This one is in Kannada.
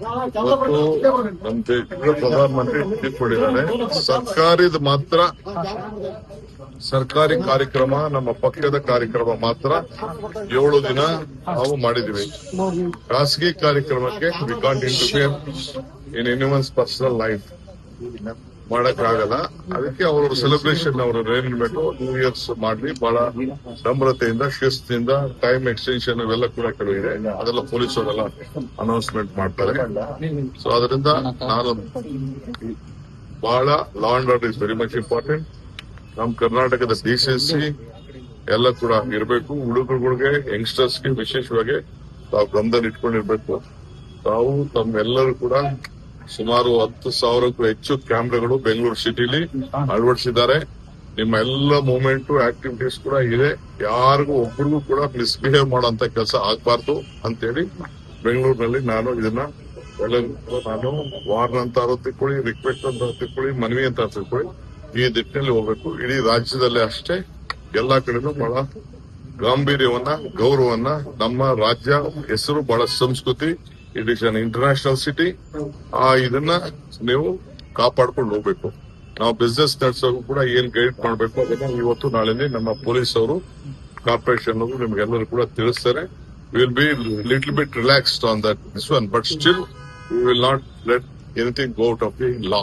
ನಮ್ಮ ದೇಶದ ಪ್ರಧಾನಮಂತ್ರಿ ತೀರ್ಪು ಕೊಟ್ಟಿದ್ದಾರೆ. ಸರ್ಕಾರಿದ ಮಾತ್ರ ಸರ್ಕಾರಿ ಕಾರ್ಯಕ್ರಮ, ನಮ್ಮ ಪಕ್ಷದ ಕಾರ್ಯಕ್ರಮ ಮಾತ್ರ ಏಳು ದಿನ ನಾವು ಮಾಡಿದ್ವಿ ಖಾಸಗಿ ಕಾರ್ಯಕ್ರಮಕ್ಕೆ we can't interfere in anyone's personal life ಮಾಡಕ್ಕಾಗಲ್ಲ. ಅದಕ್ಕೆ ಅವರು ಸೆಲೆಬ್ರೇಷನ್ ಅವರ ಅರೇಂಜ್ಮೆಂಟ್ ನ್ಯೂ ಇಯರ್ಸ್ ಮಾಡಿ ಬಹಳ ನಮ್ರತೆಯಿಂದ ಶಿಸ್ತಿನಿಂದ ಟೈಮ್ ಎಕ್ಸ್ಟೆನ್ಷನ್ ಇವೆಲ್ಲ ಕೂಡ ಇದೆ. ಅದೆಲ್ಲ ಪೊಲೀಸರೆಲ್ಲ ಅನೌನ್ಸ್ಮೆಂಟ್ ಮಾಡ್ತಾರೆ. ಸೊ ಅದರಿಂದ ನಾನು ಬಹಳ law and order is very much important ನಮ್ ಕರ್ನಾಟಕದ ಡಿಸಿಸಿ ಎಲ್ಲ ಕೂಡ ಇರಬೇಕು. ಹುಡುಗರುಗಳಿಗೆ ಯಂಗ್ಸ್ಟರ್ಸ್ಗೆ ವಿಶೇಷವಾಗಿ ತಾವು ಗಮನದಲ್ಲಿ ಇಟ್ಕೊಂಡಿರ್ಬೇಕು ತಾವು ತಮ್ಮೆಲ್ಲರೂ ಕೂಡ ಸುಮಾರು ಹತ್ತು ಸಾವಿರಕ್ಕೂ ಹೆಚ್ಚು ಕ್ಯಾಮ್ರಾಗಳು ಬೆಂಗಳೂರು ಸಿಟಿಲಿ ಅಳವಡಿಸಿದ್ದಾರೆ. ನಿಮ್ಮ ಎಲ್ಲ ಮೂವ್ಮೆಂಟ್ ಆಕ್ಟಿವಿಟೀಸ್ ಕೂಡ ಇದೆ. ಯಾರಿಗೂ ಒಬ್ಬರಿಗೂ ಕೂಡ ಮಿಸ್ಬಿಹೇವ್ ಮಾಡುವಂತ ಕೆಲಸ ಆಗ್ಬಾರ್ದು ಅಂತೇಳಿ ಬೆಂಗಳೂರಿನಲ್ಲಿ ನಾನು ಇದನ್ನ ನಾನು ವಾರ್ನ್ ಅಂತ ತಿಳ್ಕೊಳ್ಳಿ ರಿಕ್ವೆಸ್ಟ್ ಅಂತ ತಿಳ್ಕೊಳ್ಳಿ, ಮನವಿ ಅಂತ ತಿಳ್ಕೊಳ್ಳಿ. ಈ ದಿಟ್ಟಿನಲ್ಲಿ ಹೋಗ್ಬೇಕು. ಇಡೀ ರಾಜ್ಯದಲ್ಲೇ ಅಷ್ಟೇ. ಎಲ್ಲಾ ಕಡೆನೂ ಬಹಳ ಗಾಂಭೀರ್ಯವನ್ನ, ಗೌರವವನ್ನ ನಮ್ಮ ರಾಜ್ಯ ಹೆಸರು ಬಹಳ ಸಂಸ್ಕೃತಿ. It is an international city ಆ ಇದನ್ನ ನೀವು ಕಾಪಾಡ್ಕೊಂಡು ಹೋಗ್ಬೇಕು. ನಾವು ಬಿಸ್ನೆಸ್ ನಡೆಸೋರು ಕೂಡ ಏನ್ ಗೈಡ್ ಮಾಡಬೇಕು ಅದನ್ನ ಇವತ್ತು ನಾಳೆನೇ ನಮ್ಮ ಪೊಲೀಸ್ ಅವರು ಕಾರ್ಪೊರೇಷನ್ ಅವರು ನಿಮ್ಗೆಲ್ಲರೂ ಕೂಡ ತಿಳಿಸ್ತಾರೆ. Will be little bit relaxed on that this one but still we will not let anything go out of the law